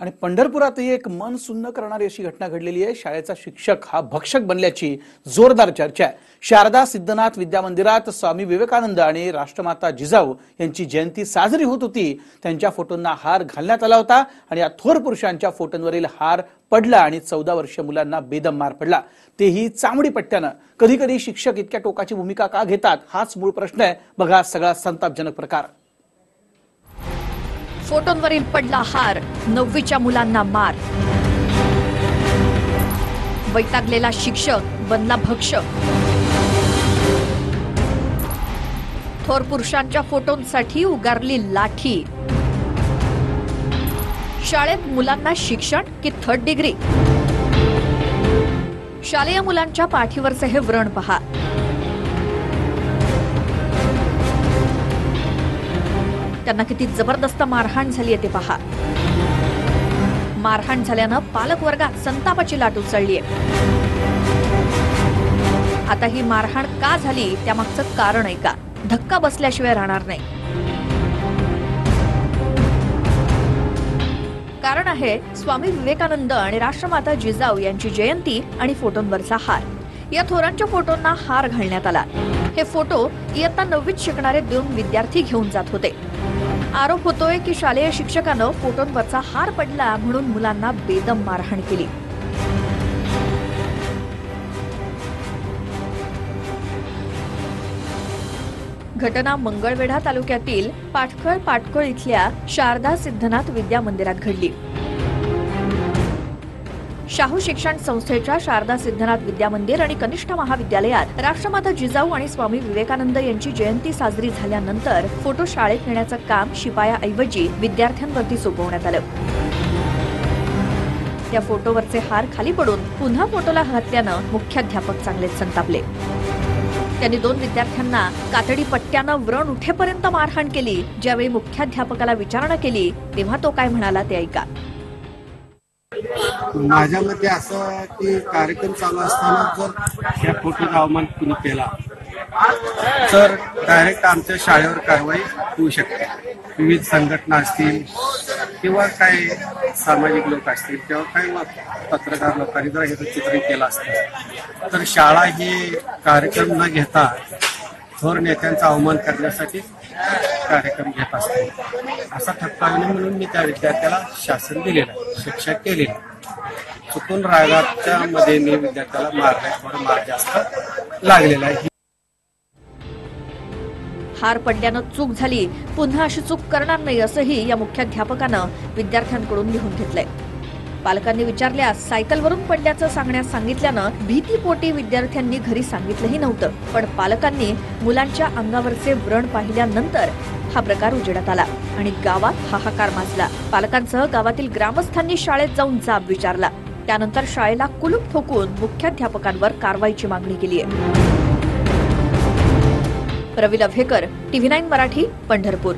आणि पंढरपुरातही एक मन सुन्न करणारी अशी घटना घडलेली आहे. शाळेचा शिक्षक हा भक्षक बनल्याची जोरदार चर्चा आहे. शारदा सिद्धनाथ विद्या मंदिरात स्वामी विवेकानंद आणि राष्ट्रमाता जिजाऊ यांची जयंती साजरी होत होती. त्यांच्या फोटोंना हार घालण्यात आला होता आणि या थोर पुरुषांच्या फोटोंवरील हार पडला आणि चौदा वर्ष मुलांना बेदम मार पडला. तेही चामडी पट्ट्यानं. कधी कधी शिक्षक इतक्या टोकाची भूमिका का घेतात हाच मूळ प्रश्न आहे. बघा सगळा संतापजनक प्रकार. फोटोंवरील पडला हार नववीच्या मुलांना मार. वैतागलेला शिक्षक बनला भक्षक थोर पुरुषांच्या फोटोंसाठी उगारली लाठी. शाळेत मुलांना शिक्षण की थर्ड डिग्री? शालेय मुलांच्या पाठीवरचे हे व्रण पहा. त्यांना किती जबरदस्त मारहाण झाली आहे ते पहा. मारहाण झाल्यानं पालक वर्गात संतापाची लाट उसळली आहे. आता ही मारहाण का झाली त्यामागचं कारण आहे का? धक्का बसल्याशिवाय राहणार नाही. कारण आहे स्वामी विवेकानंद आणि राष्ट्रमाता जिजाऊ यांची जयंती आणि फोटोंवरचा हार. या थोरांच्या फोटोंना हार घालण्यात आला. हे फोटो इयत्ता नववीत शिकणारे दोन विद्यार्थी घेऊन जात होते. आरोप होतोय की शालेय शिक्षकानं फोटोंवरचा हार पडला म्हणून मुलांना बेदम मारहाण केली. घटना मंगळवेढा तालुक्यातील पाटखळ पाटखळ इथल्या शारदा सिद्धनाथ विद्या मंदिरात घडली. शाहू शिक्षण संस्थेच्या शारदा सिद्धनाथ विद्या मंदिर आणि कनिष्ठ महाविद्यालयात राष्ट्रमाता जिजाऊ आणि स्वामी विवेकानंद यांची जयंती साजरी झाल्यानंतर फोटो शाळेत नेण्याचं काम शिपायाऐवजी विद्यार्थ्यांवरती सोपवण्यात आलं. त्या फोटोवरचे हार खाली पडून पुन्हा फोटोला घातल्यानं मुख्याध्यापक चांगलेच संतापले. त्यांनी दोन विद्यार्थ्यांना कातडी पट्ट्यानं व्रण उठेपर्यंत मारहाण केली. ज्यावेळी मुख्याध्यापकाला विचारणा केली तेव्हा तो काय म्हणाला ते ऐका. माझ्या मते असं की कार्यक्रम चालू असताना जर या फोटोचा अवमान कुणी केला तर डायरेक्ट आमच्या शाळेवर कारवाई होऊ शकते. विविध संघटना असतील किंवा काही सामाजिक लोक असतील किंवा काही पत्रकार लोकांनी जर हे चित्रण केलं असतं तर शाळा ही कार्यक्रम न घेता थोर नेत्यांचा अवमान करण्यासाठी कार्यक्रम घेत असतो. असा ठपका येऊ म्हणून मी त्या विद्यार्थ्याला शासन दिलेलं आहे शिक्षा केलेली चुकून रागाच्या मध्ये मी विद्यार्थ्याला मारण्यावर मार जास्त लागलेला आहे. हार पडल्यानं चूक झाली. पुन्हा अशी चूक करणार नाही असंही या मुख्याध्यापकानं विद्यार्थ्यांकडून लिहून घेतलंय. पालकांनी विचारल्यास सायकलवरून पडल्याचं सांगण्यास सांगितल्यानं भीतीपोटी विद्यार्थ्यांनी घरी सांगितलंही नव्हतं. पण पालकांनी मुलांच्या अंगावरचे व्रण पाहिल्यानंतर हा प्रकार उजेडात आला आणि गावात हाहाकार माजला. पालकांसह गावातील ग्रामस्थांनी शाळेत जाऊन जाब विचारला. त्यानंतर शाळेला कुलूप ठोकून मुख्याध्यापकांवर कारवाईची मागणी केली आहे. Ravi Lavhekar TV nine Marathi Pandharpur.